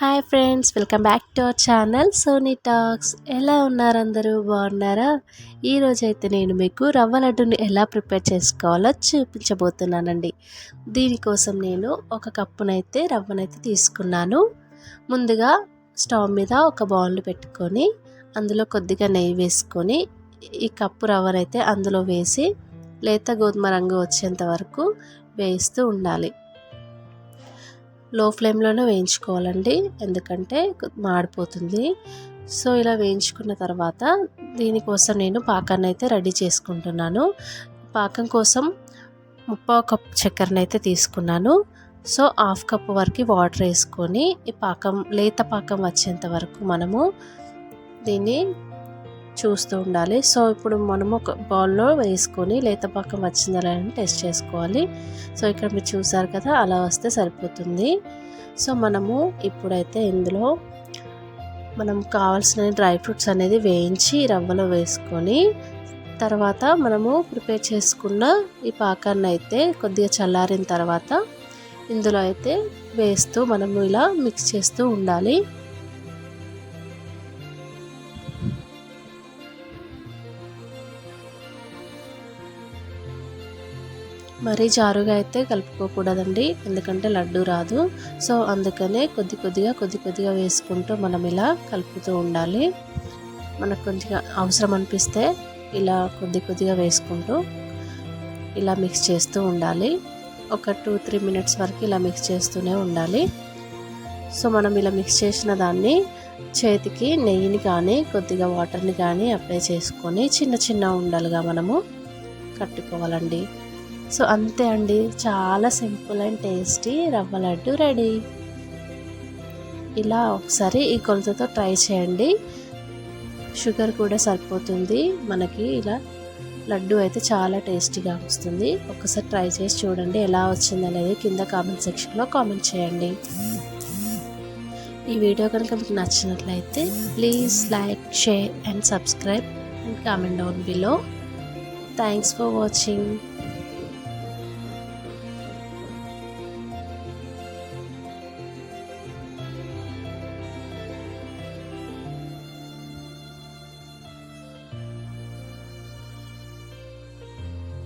Hi friends welcome back to our channel Soni talks ఎలా ఉన్నారు అందరూ? బాగున్నారా? ఈరోజు అయితే నేను మీకు రవ్వ లడ్డుని ఎలా ప్రిపేర్ చేసుకోవాలో చూపించబోతున్నానండి. దీనికోసం నేను ఒక కప్పునైతే రవ్వనైతే తీసుకున్నాను. ముందుగా స్టవ్ మీద ఒక బౌల్ పెట్టుకొని అందులో కొద్దిగా నెయ్యి వేసుకొని ఈ కప్పు రవ్వనైతే అందులో వేసి లేత గోధుమ రంగు వచ్చేంత వరకు వేస్తూ ఉండాలి. లో ఫ్లేమ్లోనే వేయించుకోవాలండి. ఎందుకంటే మాడిపోతుంది. సో ఇలా వేయించుకున్న తర్వాత దీనికోసం నేను పాకాన్ని అయితే రెడీ చేసుకుంటున్నాను. పాకం కోసం ముప్పావు కప్ చక్కెరని అయితే తీసుకున్నాను. సో హాఫ్ కప్ వరకు వాటర్ వేసుకొని ఈ పాకం లేత పాకం వచ్చేంత వరకు మనము దీన్ని చూస్తూ ఉండాలి. సో ఇప్పుడు మనము ఒక బౌల్లో వేసుకొని లేత పాకం వచ్చిందా లేదని టెస్ట్ చేసుకోవాలి. సో ఇక్కడ మీరు చూసారు కదా అలా వస్తే సరిపోతుంది. సో మనము ఇప్పుడైతే ఇందులో మనం కావాల్సిన డ్రై ఫ్రూట్స్ అనేది వేయించి రవ్వలో వేసుకొని తర్వాత మనము ప్రిపేర్ చేసుకున్న ఈ పాకాన్ని అయితే కొద్దిగా చల్లారిన తర్వాత ఇందులో అయితే వేస్తూ మనము ఇలా మిక్స్ చేస్తూ ఉండాలి. మరీ జారుగా అయితే కలుపుకోకూడదండి ఎందుకంటే లడ్డు రాదు. సో అందుకనే కొద్ది కొద్దిగా కొద్ది కొద్దిగా వేసుకుంటూ మనం ఇలా కలుపుతూ ఉండాలి. మనకు కొద్దిగా అవసరం అనిపిస్తే ఇలా కొద్ది కొద్దిగా వేసుకుంటూ ఇలా మిక్స్ చేస్తూ ఉండాలి. ఒక టూ త్రీ మినిట్స్ వరకు ఇలా మిక్స్ చేస్తూనే ఉండాలి. సో మనం ఇలా మిక్స్ చేసిన దాన్ని చేతికి నెయ్యిని కానీ కొద్దిగా వాటర్ని కానీ అప్లై చేసుకొని చిన్న చిన్న ఉండలుగా మనము కట్టుకోవాలండి. సో అంతే అండి. చాలా సింపుల్ అండ్ టేస్టీ రవ్వ లడ్డు రెడీ. ఇలా ఒకసారి ఈ కొలతతో ట్రై చేయండి. షుగర్ కూడా సరిపోతుంది. మనకి ఇలా లడ్డు అయితే చాలా టేస్టీగా వస్తుంది. ఒకసారి ట్రై చేసి చూడండి ఎలా వచ్చింది అనేది కింద కామెంట్ సెక్షన్లో కామెంట్ చేయండి. ఈ వీడియో కనుక మీకు నచ్చినట్లయితే please like share and subscribe and comment down below. Thanks for watching.